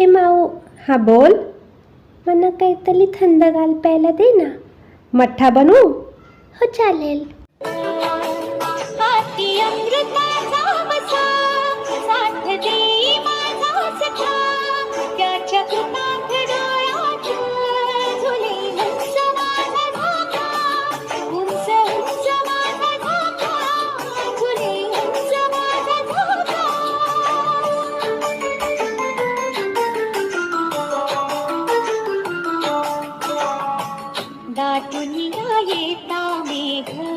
ए माऊ हा बोल. मला काहीतरी थंडगार प्यायला दे ना. मठ्ठा बनवू? हो चालेल. दाटुनिया ये तामे घर